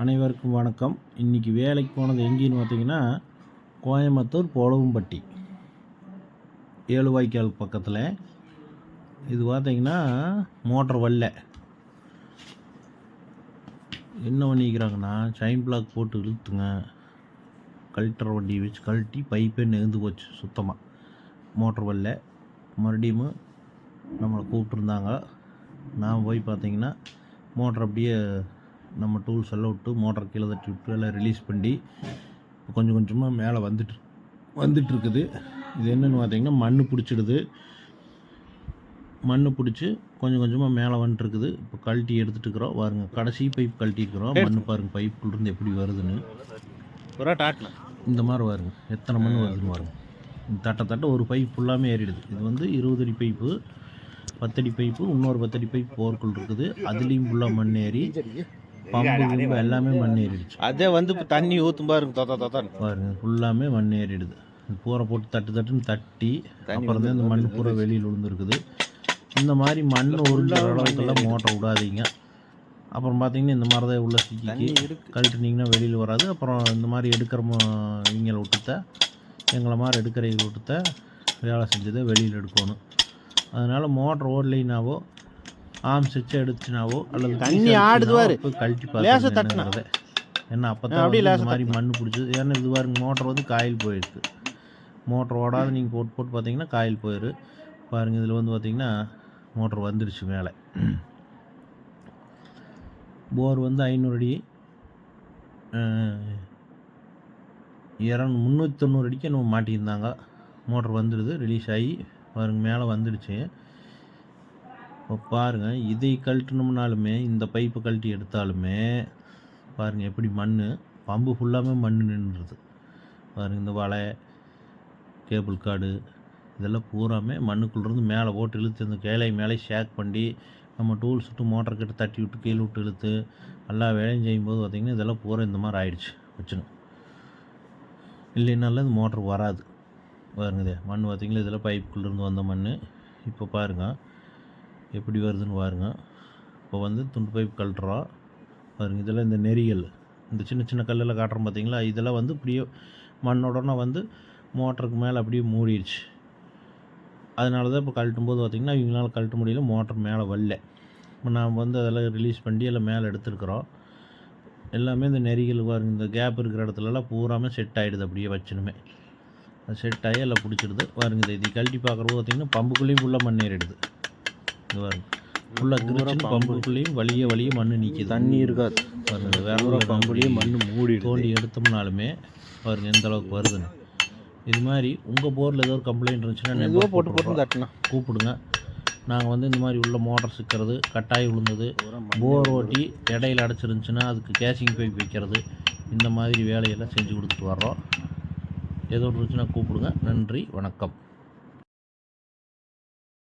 அனைவருக்கும் வணக்கம். இன்றைக்கி வேலைக்கு போனது எங்கேன்னு பார்த்தீங்கன்னா கோயம்புத்தூர் பொளவம்பட்டி ஏழு வாய்க்கால் பக்கத்தில். இது பார்த்தீங்கன்னா மோட்டர் வல்ல. என்ன பண்ணிக்கிறாங்கன்னா செயின் பிளாக் போட்டு இழுத்துங்க. கல்ட்டர் வண்டியை வச்சு கழட்டி பைப்பே நெகுந்து போச்சு சுத்தமாக மோட்டர் வல்ல. மறுபடியும் நம்மளை கூப்பிட்ருந்தாங்க நான் போய் பார்த்தீங்கன்னா மோட்டர் அப்படியே நம்ம டூல்ஸ் எல்லாம் விட்டு மோட்டர் கீழே தட்டி விட்டு எல்லாம் ரிலீஸ் பண்ணி கொஞ்சம் கொஞ்சமாக மேலே வந்துட்டு வந்துட்டு இருக்குது இது என்னென்னு பார்த்தீங்கன்னா மண் பிடிச்சிடுது. மண் பிடிச்சி கொஞ்சம் கொஞ்சமாக மேலே வந்துட்டுருக்குது. இப்போ கழட்டி எடுத்துட்டு இருக்கிறோம் பாருங்க கடைசி பைப் கழட்டிருக்கிறோம் மண் பாருங்க பைப்புலேருந்து எப்படி வருதுன்னு. இந்த மாதிரி பாருங்க எத்தனை மண் வருதுன்னு இந்த தட்டை தட்டை ஒரு பைப் ஃபுல்லாமே ஏறிடுது. இது வந்து இருபது அடி பைப்பு பத்தடி பைப்பு இன்னொரு பத்தடி பைப் போர்க்குள் இருக்குது. அதுலேயும் ஃபுல்லாக மண் ஏறி பம்பு எல்லாமே மண் ஏறிடுச்சு அதே வந்து இப்போ தண்ணி ஊற்றும் பாருங்க தொத்தா தொத்தான் பாருங்க ஃபுல்லாமே மண் ஏறிடுது பூரை போட்டு தட்டு தட்டுன்னு தட்டி அப்புறம் தான் இந்த மண் பூரா வெளியில் விழுந்துருக்குது இந்த மாதிரி மண் உருண்ட அளவுக்கெல்லாம் மோட்டர் விடாதீங்க. அப்புறம் பார்த்தீங்கன்னா இந்த மாதிரி தான் உள்ள சிக்கி கழட்டுனீங்கன்னா வெளியில் வராது. அப்புறம் இந்த மாதிரி எடுக்கிற இவங்களை விட்டுத்த எங்களை மாதிரி எடுக்கிறவங்க விட்டுத்த வேலை செஞ்சதை வெளியில் எடுக்கணும். அதனால் மோட்டர் ஓடலைனாவோ ஆம் செச்சு எடுத்துனாவோ அல்லது தண்ணி பீஸ் ஆடுது அடிச்சுனாவோ பாரு. போய் கழட்டி லேசா பார்த்து தட்டுனா. என்னங்கிறத. ஏன்னா அப்போ தான் அப்படியே லேசா மாதிரி மண் பிடிச்சது. ஏன்னா இது பாருங்க மோட்டர் வந்து காயில் போயிருக்கு. மோட்டர் ஓடாத நீங்கள் போட்டு போட்டு பார்த்தீங்கன்னா காயில் போயிரு. பாருங்கள் இதில் வந்து பார்த்தீங்கன்னா மோட்டர் வந்துருச்சு மேலே. போர் வந்து ஐநூறு அடி இரநூ முந்நூற்றி தொண்ணூறு அடிக்கு நம்ம மாட்டியிருந்தாங்க. மோட்டர் வந்துடுது ரிலீஸ் ஆகி பாருங்க மேலே வந்துடுச்சு இப்போ பாருங்கள் இதை கழட்டணும்னாலுமே இந்த பைப்பை கழட்டி எடுத்தாலுமே பாருங்கள் எப்படி மண் பம்பு ஃபுல்லாமே மண் நின்றுது. பாருங்கள் இந்த வலை கேபிள் கார்டு இதெல்லாம் பூராமே மண்ணுக்குள்ளேருந்து மேலே போட்டு இழுத்து இந்த கேளை மேலே ஷேக் பண்ணி நம்ம டூல்ஸ் விட்டு மோட்டர் கிட்ட தட்டி விட்டு கீழே விட்டு இழுத்து எல்லா வேலையும் செய்யும்போது பார்த்திங்கன்னா இதெல்லாம் பூரா இந்த மாதிரி ஆயிடுச்சு வச்சுன்னு. இல்லைனாலும் இந்த மோட்டர் வராது. பாருங்க இதே மண் பார்த்திங்களா இதெல்லாம் பைப்புக்குள்ளேருந்து வந்த மண் இப்போ பாருங்கள் எப்படி வருதுன்னு பாருங்க. இப்போ வந்து துண்டு பைப் கழட்டுறோம் பாருங்க இதெல்லாம் இந்த நெறிகள். இந்த சின்ன சின்ன கல்லில் காட்டுறோம் பார்த்தீங்களா இதெல்லாம் வந்து இப்படியே மண்ணோடனே வந்து மோட்டருக்கு மேலே அப்படியே மூடிடுச்சு அதனால தான் இப்போ கழட்டும் போது பார்த்திங்கன்னா இவங்களால் கழட்ட முடியல மோட்டர் மேலே வரல. இப்போ நாம் வந்து அதெல்லாம் ரிலீஸ் பண்ணி எல்லாம் மேலே எடுத்துருக்குறோம். எல்லாமே இந்த நெறிகள் பாருங்க இந்த கேப் இருக்கிற இடத்துலலாம் பூராமே செட் ஆகிடுது அப்படியே வச்சுனுமே. அது செட் ஆகி எல்லாம் பிடிச்சிடுது. பாருங்க இது கழட்டி பார்க்குறப்போ பார்த்திங்கன்னா பம்புக்குள்ளேயும் ஃபுல்லாக மண் இது பாருங்க ஃபுல்லாக கிரிச்சுன்னு பம்புக்குள்ளேயும் வழியே வழியே மண் நிற்கிது தண்ணி இருக்காது. பாருங்க இது வேற ஒரு பம்புலேயே மண் மூடி தோண்டி எடுத்தோம்னாலுமே பாருங்க எந்த அளவுக்கு வருதுன்னு. இது மாதிரி உங்கள் போரில் ஏதோ ஒரு கம்ப்ளைண்ட் இருந்துச்சுன்னா போட்டு போட்டு போட்டு தட்டினா கூப்பிடுங்க. நாங்கள் வந்து இந்த மாதிரி உள்ள மோட்டர் சிக்கிறது கட்டாய் விழுந்தது போர் ஓட்டி இடையில அடைச்சிருந்துச்சுன்னா அதுக்கு கேசிங் பைப் வைக்கிறது இந்த மாதிரி வேலையெல்லாம் செஞ்சு கொடுத்துட்டு வர்றோம். ஏதோ ஒன்று இருந்துச்சுன்னா கூப்பிடுங்க. நன்றி வணக்கம்.